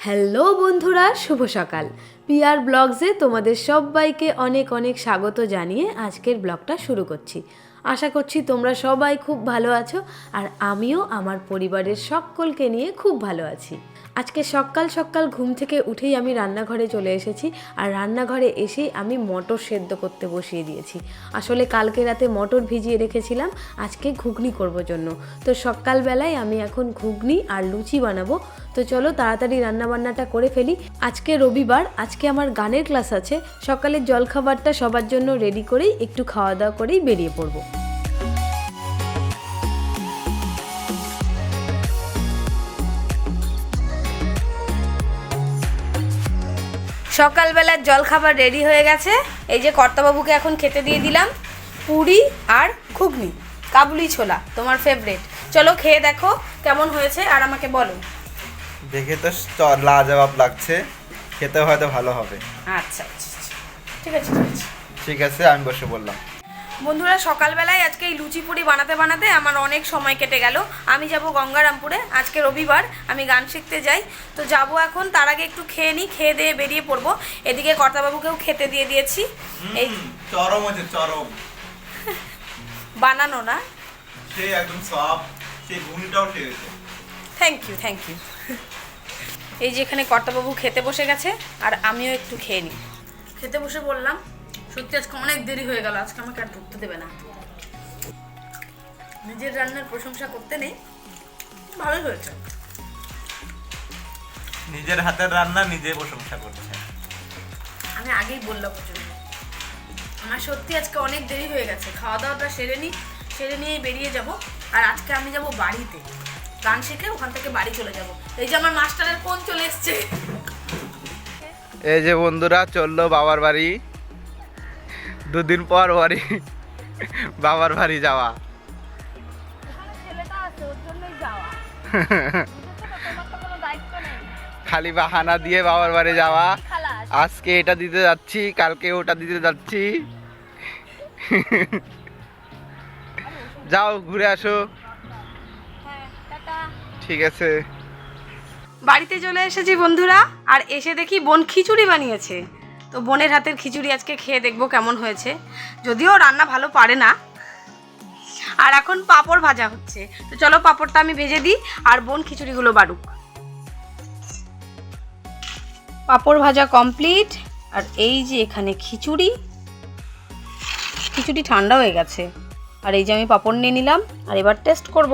Hello বন্ধুরা, শুভ সকাল। PR ব্লগসে তোমাদের সবাইকে অনেক অনেক স্বাগত জানিয়ে আজকের ব্লগটা শুরু করছি। আশা করছি তোমরা সবাই খুব ভালো আছো আর আমিও আমার পরিবারের সকলকে নিয়ে খুব ভালো আছি। আজকে সকাল সকাল ঘুম থেকে উঠেই আমি রান্নাঘরে চলে এসেছি আর রান্নাঘরে এসেই আমি মটর সেদ্ধ করতে বসিয়ে দিয়েছি। আসলে কালকে রাতে মটর ভিজিয়ে রেখেছিলাম, আজকে ঘুগনি করব জন্য। তো সকালবেলায় আমি এখন ঘুগনি আর লুচি বানাবো। তো চলো তাড়াতাড়ি রান্নাবান্নাটা করে ফেলি। আজকে রবিবার, আজকে আমার গানের ক্লাস আছে। সকালের জলখাবারটা সবার জন্য রেডি করেই একটু খাওয়া দাওয়া করেই বেরিয়ে পড়ব। সকালবেলার জলখাবার রেডি হয়ে গেছে। এই যে কর্তাবাবুকে এখন খেতে দিয়ে দিলাম পুরি আর ঘুগনি কাবুলি ছোলা তোমার ফেভারেট চলো খেয়ে দেখো কেমন হয়েছে আর আমাকে বলো। দেখে তো লাজবাব লাগছে। খেতে হয়তো ভালো হবে। আচ্ছা আচ্ছা আচ্ছা। ঠিক আছে। ঠিক আছে আমি বসে বললাম। বন্ধুরা সকালবেলায় আজকে এই লুচি পুরি বানাতে বানাতে আমার অনেক সময় কেটে গেল। আমি যাব গঙ্গারামপুরে আজকে রবিবার আমি গান শিখতে যাই। তো যাব এখন তার আগে একটু খেয়ে নিই খেয়ে দিয়ে বেরিয়ে পড়ব। এদিকে কর্তাবাবুকেও খেতে দিয়ে দিয়েছি। এই চরম হচ্ছে চরম। বানানো না। সে একদম সব সেই ঘুগনিটাও খেয়েছে থ্যাংক ইউ থ্যাংক ইউ এই যে এখানে কর্তাবাবু খেতে বসে গেছে আর আমিও একটু খেয়ে নিই খেতে বসে বললাম সত্যি আজকে অনেক দেরি হয়ে গেল আজকে আমাকে আর ঢুকতে দেবে না। নিজের রান্নার প্রশংসা করতে নেই ভালোই হয়েছে। নিজের হাতের রান্না নিজে প্রশংসা করছে। আমি আগেই বললাম আমার সত্যি আজকে অনেক দেরি হয়ে গেছে খাওয়া দাওয়াটা সেরে নিই সেরে নিয়ে বেরিয়ে যাব। আর আজকে আমি যাব বাড়িতে। গান শিখে ওখান থেকে বাড়ি চলে যাব। এই যে আমার মাস্টারের ফোন চলে এসছে। এই যে বন্ধুরা চলল বাবার বাড়ি। দুদিন পর বাড়ি বাবার বাড়ি যাওয়া। খালি বাহানা দিয়ে বাবার বাড়ি যাওয়া। আজকে এটা দিতে যাচ্ছি কালকে ওটা দিতে যাচ্ছি। যাও ঘুরে আসো। ঠিক আছে। বাড়িতে চলে এসেছি বন্ধুরা আর এসে দেখি বোন খিচুড়ি বানিয়েছে। তো বোনের হাতের খিচুড়ি আজকে খেয়ে দেখব কেমন হয়েছে। যদিও রান্না ভালো পারে না। আর এখন পাঁপড় ভাজা হচ্ছে। তো চলো পাঁপড়টা আমি ভেজে দিই আর বোন খিচুড়িগুলো বাড়ুক। পাঁপড় ভাজা কমপ্লিট। আর এই যে এখানে খিচুড়ি। খিচুড়ি ঠান্ডা হয়ে গেছে। আর এই যে আমি পাঁপড় নিয়ে নিলাম। আর এবার টেস্ট করব।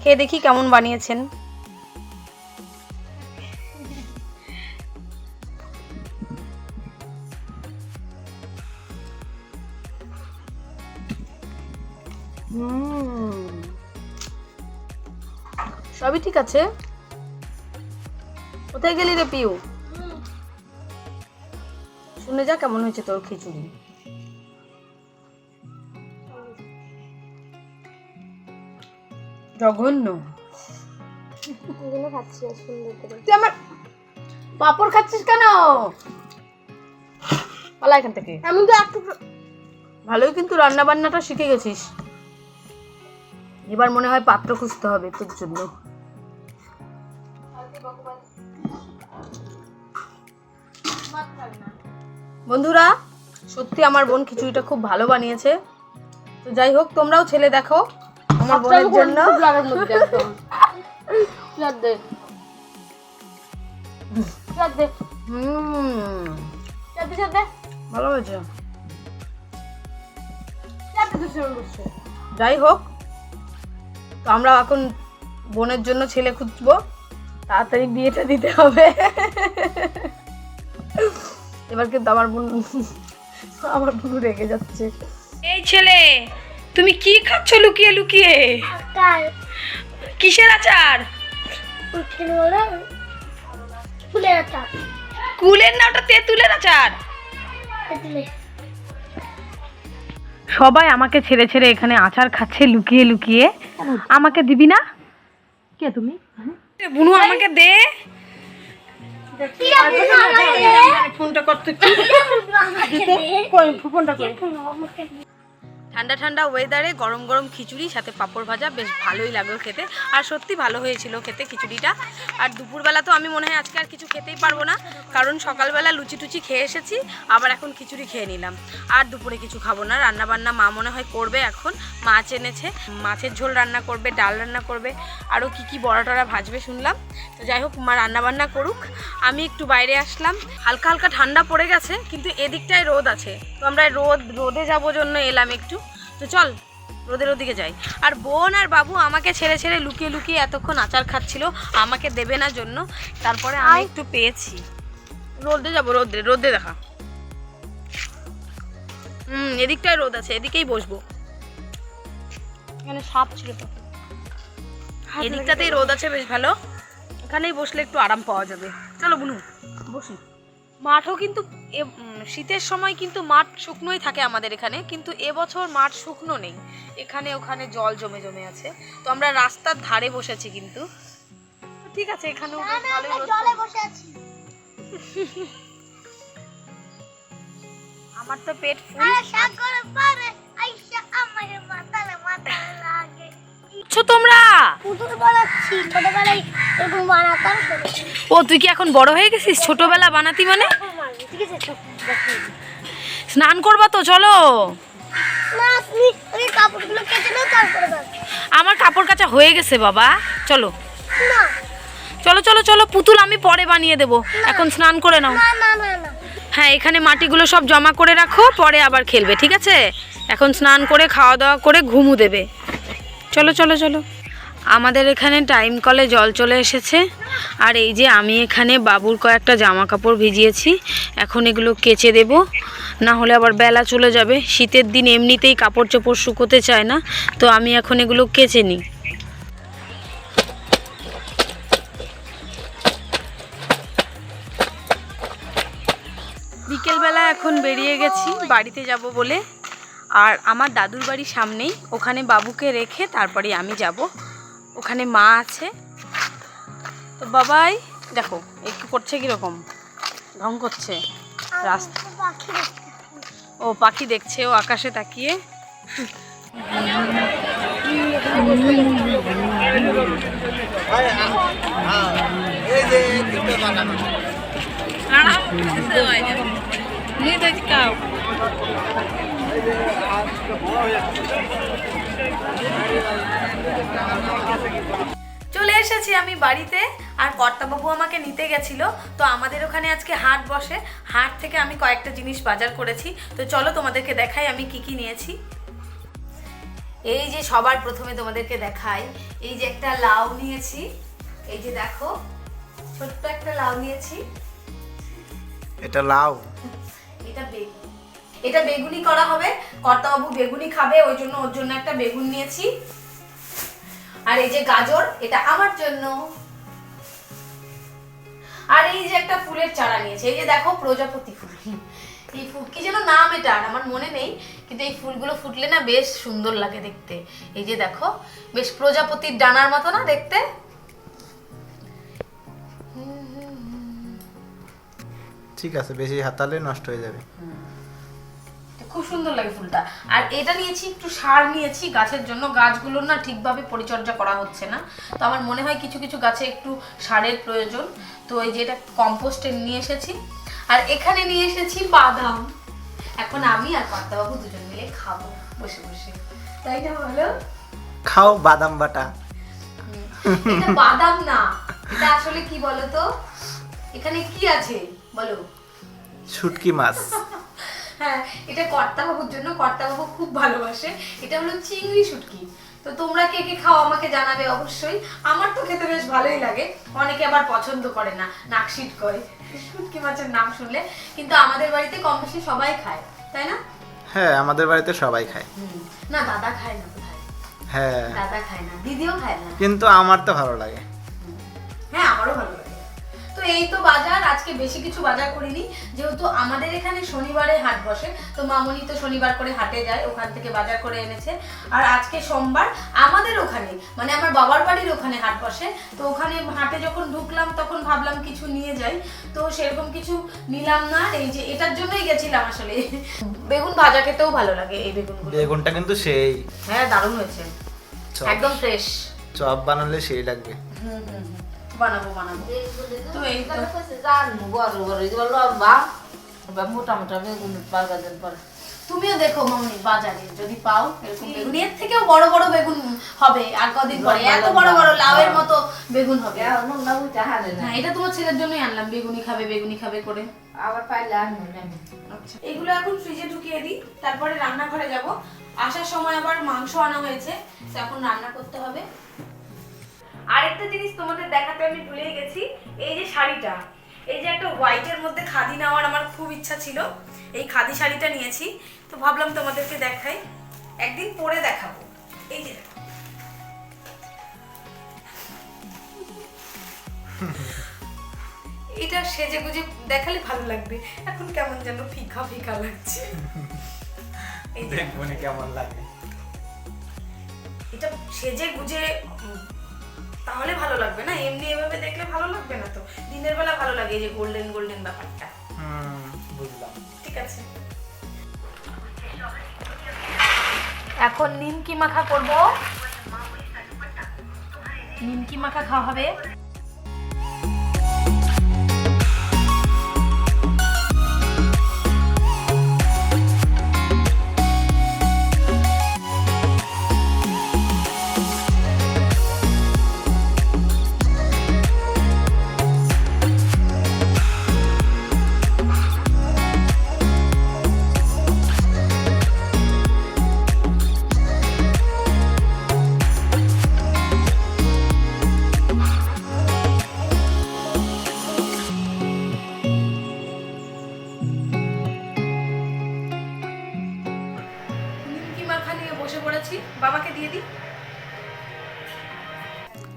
খেয়ে দেখি কেমন বানিয়েছেন। ঠিক আছে? কোথায় গেলি রে পিউ? শুনে যা কেমন হয়েছে তোর খিচুড়ি। জঘন্য। তুই আমার পাপড় খাচ্ছিস কেন? পালা এখান থেকে। আমি তো একটু ভালোই কিন্তু রান্না বান্নাটা শিখে গেছিস। এবার মনে হয় পাত্র খুঁজতে হবে তোর জন্য। বন্ধুরা সত্যি আমার বোন খিচুড়িটা খুব ভালো বানিয়েছে। তো যাই হোক তোমরাও ছেলে দেখো আমার বোনের জন্য। ভালো হয়েছে। যাই হোক তো আমরা এখন বোনের জন্য ছেলে খুঁজবো। তাড়াতাড়ি বিয়েটা দিতে হবে। এবার কিন্তু আমার বোন আমার বোন রেগে যাচ্ছে। এই ছেলে তুমি কি খাচ্ছ লুকিয়ে লুকিয়ে? কিসের আচার? কুলের না ওটা তেঁতুলের আচার? সবাই আমাকে ছেড়ে ছেড়ে এখানে আচার খাচ্ছে লুকিয়ে লুকিয়ে। আমাকে দিবি না? কে তুমি? বুনু আমাকে দে ফোনটা করতে ফোনটা কই আমাকে দে ঠান্ডা ঠান্ডা ওয়েদারে গরম গরম খিচুড়ি, সাথে পাঁপড় ভাজা, বেশ ভালোই লাগল খেতে। আর সত্যি ভালো হয়েছিল খেতে খিচুড়িটা। আর দুপুরবেলা তো আমি মনে হয় আজকে আর কিছু খেতেই পারব না, কারণ সকালবেলা লুচি টুচি খেয়ে এসেছি, আবার এখন খিচুড়ি খেয়ে নিলাম। আর দুপুরে কিছু খাব না রান্না বান্না মা মনে হয় করবে এখন, মাছ এনেছে। মাছের ঝোল রান্না করবে, ডাল রান্না করবে, আরও কি কি বড়া টড়া ভাজবে শুনলাম। তো যাই হোক, মা রান্না বান্না করুক, আমি একটু বাইরে আসলাম। হালকা হালকা ঠান্ডা পড়ে গেছে, কিন্তু এদিকটায় রোদ আছে। তো আমরা রোদ, রোদে যাব জন্য এলাম একটু। তো চল রোদের ওদিকে যাই। আর বোন আর বাবু আমাকে ছেড়ে ছেড়ে লুকিয়ে লুকিয়ে এতক্ষণ আচার খাচ্ছিল আমাকে দেবে না জন্য। তারপরে আমি একটু পেয়েছি। রোদে যাব রোদে রোদে দেখা। হুম এদিকটায় রোদ আছে এদিকেই বসবো। এখানে সাপ ছিল তো। এদিকটাতেই রোদ আছে বেশ ভালো। এখানেই বসলে একটু আরাম পাওয়া যাবে। চলো বুনু বসি। মাঠও কিন্তু শীতের সময় কিন্তু মাঠ শুকনোই থাকে আমাদের এখানে কিন্তু এবছর মাঠ শুকনো নেই। এখানে ওখানে জল জমে জমে আছে। তো আমরা রাস্তার ধারে বসেছি কিন্তু। ঠিক আছে এখানেও জলে বসে আছি। আমার তো পেট ফুল। তোমরা? পুতুল বানাচ্ছি ছোটবেলায় এরকম বানাতাম। ও তুই কি এখন বড় হয়ে গেছিস? ছোটবেলা বানাতি মানে? ঠিক আছে স্নান করবা তো চলো। আমার কাপড় কাচা হয়ে গেছে বাবা। চলো। চলো চলো চলো পুতুল আমি পরে বানিয়ে দেবো। এখন স্নান করে নাও। হ্যাঁ এখানে মাটিগুলো সব জমা করে রাখো পরে আবার খেলবে ঠিক আছে? এখন স্নান করে খাওয়া দাওয়া করে ঘুমু দেবে। চলো চলো চলো। আমাদের এখানে টাইম কলে জল চলে এসেছে। আর এই যে আমি এখানে বাবুর কয়েকটা জামা কাপড় ভিজিয়েছি, এখন এগুলো কেচে দেব। না হলে আবার বেলা চলে যাবে। শীতের দিন এমনিতেই কাপড় চোপড় শুকোতে চায় না, তো আমি এখন এগুলো কেচে নিই। বিকেলবেলা এখন বেরিয়ে গেছি, বাড়িতে যাব বলে। আর আমার দাদুর বাড়ির সামনেই ওখানে বাবুকে রেখে তারপরে আমি যাব। ওখানে মা আছে। তো বাবাই দেখো একটু করছে কীরকম? ঢং করছে। রাস্তা পাখি ও পাখি দেখছে ও আকাশে তাকিয়ে। চলে এসেছি আমি বাড়িতে আর কর্তাবাবু আমাকে নিতে গেছিল তো আমাদের ওখানে আজকে হাট বসে। হাট থেকে আমি কয়েকটা জিনিস বাজার করেছি তো চলো তোমাদেরকে দেখাই আমি কি কি নিয়েছি। এই যে সবার প্রথমে তোমাদেরকে দেখাই এই যে একটা লাউ নিয়েছি এই যে দেখো ছোট্ট একটা লাউ নিয়েছি। এটা লাউ। এটা বেগুন। এটা বেগুনি করা হবে। কর্তাবাবু বেগুনি খাবে ওই জন্য ওর জন্য একটা বেগুন নিয়েছি। আর এই যে গাজর এটা আমার জন্য। আর এই যে একটা ফুলের চারা নিয়েছে এই যে দেখো প্রজাপতি ফুল। এই ফুল কি যেন নাম এটা আর আমার মনে নেই কিন্তু এই ফুলগুলো ফুটলে না বেশ সুন্দর লাগে দেখতে। এই যে দেখো বেশ প্রজাপতির ডানার মতো না দেখতে? ঠিক আছে বেশি হাতালে নষ্ট হয়ে যাবে। খুব সুন্দর লাগে ফুলটা। আর এটা নিয়েছি একটু সার নিয়েছি গাছের জন্য। গাছগুলোর না ঠিকভাবে পরিচর্যা করা হচ্ছে না। তো আমার মনে হয় কিছু কিছু গাছে একটু সারের প্রয়োজন। তো এই যে এটা কম্পোস্টে নিয়ে এসেছি। আর এখানে নিয়ে এসেছি বাদাম। এখন আমি আর পাত্তাবাবু দুজন মিলে খাব বসে বসে। তাই না বলো? খাও বাদাম বাটা। এটা বাদাম না। এটা আসলে কি বলো তো এখানে কি আছে? বলো। শুটকি মাছ। হ্যাঁ এটা কর্তাবাবুর জন্য কর্তাবাবু খুব ভালোবাসে। এটা হলো চিংড়ি শুটকি। তো তোমরা কে কে খাও আমাকে জানাবে অবশ্যই। আমার তো খেতে বেশ ভালোই লাগে। অনেকে আবার পছন্দ করে না নাকশিট করে। শুটকি মাছের নাম শুনলে। কিন্তু আমাদের বাড়িতে কম বেশি সবাই খায় তাই না? হ্যাঁ আমাদের বাড়িতে সবাই খায়। না দাদা খায় না হ্যাঁ। দাদা খায় না দিদিও খায় না? কিন্তু আমার তো ভালো লাগে। হ্যাঁ আমারও ভালো লাগে। এই তো বাজার আজকে বেশি কিছু বাজার করিনি। যেহেতু আমাদের এখানে শনিবারে হাট বসে তো মামনি তো শনিবার করে হাটে যায় ওখান থেকে বাজার করে এনেছে। আর আজকে সোমবার আমাদের ওখানে মানে আমার বাবার বাড়ির ওখানে হাট বসে তো ওখানে হাটে যখন ঢুকলাম তখন ভাবলাম কিছু নিয়ে যাই। তো সেরকম কিছু নিলাম না এই যে এটার জন্যই গেছিলাম আসলে। বেগুন ভাজা খেতেও ভালো লাগে এই বেগুনগুলো। বেগুনটা কিন্তু সেই। হ্যাঁ দারুণ হয়েছে। একদম ফ্রেশ চপ বানালে সেই লাগবে। হুম হুম হুম। বানাবো বানাবো। তো এই লম্বা মোটা মোটা বেগুন পরে তুমিও দেখো মামনি বাজারে। যদি পাও এরকম বেগুন। এর থেকেও বড় বড় বেগুন হবে আর কদিন পরে। এত বড় বড় লাউয়ের মতো বেগুন হবে। নোংরা না। হ্যাঁ এটা তোমার ছেলের জন্যই আনলাম। বেগুনি খাবে বেগুনি খাবে করে। আবার পাইলে আমি আচ্ছা। এগুলো এখন ফ্রিজে ঢুকিয়ে দিই। তারপরে রান্নাঘরে যাব। আসার সময় আবার মাংস আনা হয়েছে। এখন রান্না করতে হবে। আরেকটা জিনিস তোমাদের দেখাতে আমি ভুলে গেছি এই যে শাড়িটা এই যে একটা হোয়াইটের মধ্যে খাদি নেওয়ার আমার খুব ইচ্ছা ছিল এই খাদি শাড়িটা নিয়েছি তো ভাবলাম তোমাদেরকে দেখাই একদিন পরে দেখাবো এই যে এটা সেজে গুজে দেখালে ভালো লাগবে এখন কেমন যেন ফিকা ফিকা লাগছে। দেখব কেমন লাগে। এটা সেজে গুজে তাহলে ভালো লাগবে না? এমনি এভাবে দেখলে ভালো লাগবে না তো? দিনের বেলা ভালো লাগে যে গোল্ডেন গোল্ডেন ব্যাপারটা। বুঝলাম। ঠিক আছে। এখন নিমকি মাখা করব। নিমকি মাখা খাওয়া হবে।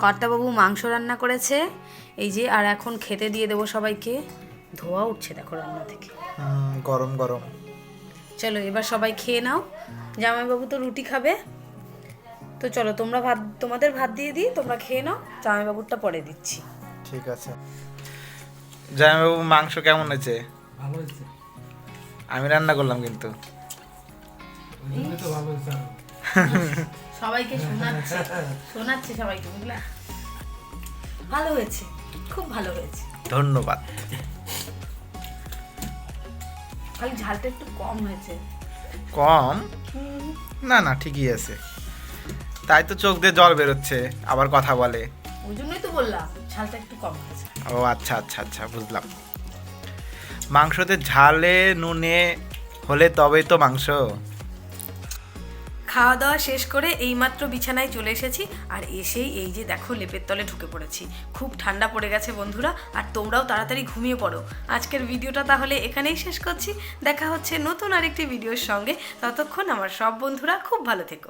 কর্তাবাবু মাংস রান্না করেছে। এই যে আর এখন খেতে দিয়ে দেবো সবাইকে। ধোয়া উঠছে দেখো রান্না থেকে। গরম গরম। চলো এবার সবাই খেয়ে নাও। জামাইবাবু তো রুটি খাবে। তো চলো তোমরা ভাত তোমাদের ভাত দিয়ে দিই তোমরা খেয়ে নাও। জামাইবাবুরটা পরে দিচ্ছি। ঠিক আছে। জামাইবাবু মাংস কেমন হয়েছে? ভালো হয়েছে। আমি রান্না করলাম কিন্তু। তো ভালো হয়েছে। সবাইকে শোনাচ্ছে। শোনাচ্ছে সবাইকে বুঝলা? ভালো হয়েছে খুব ভালো হয়েছে। ধন্যবাদ। খালি ঝালটা একটু কম হয়েছে। কম? না না ঠিকই আছে। তাই তো চোখ দিয়ে জল বেরোচ্ছে আবার কথা বলে। ওই জন্যই তো বললাম ঝালটা একটু কম হয়েছে। ও আচ্ছা আচ্ছা আচ্ছা বুঝলাম। মাংসতে ঝালে নুনে হলে তবেই তো মাংস। খাওয়া দাওয়া শেষ করে এইমাত্র বিছানায় চলে এসেছি। আর এসেই এই যে দেখো, লেপের তলে ঢুকে পড়েছি। খুব ঠান্ডা পড়ে গেছে বন্ধুরা, আর তোমরাও তাড়াতাড়ি ঘুমিয়ে পড়ো। আজকের ভিডিওটা তাহলে এখানেই শেষ করছি। দেখা হচ্ছে নতুন আরেকটি ভিডিওর সঙ্গে। ততক্ষণ আমার সব বন্ধুরা খুব ভালো থেকো।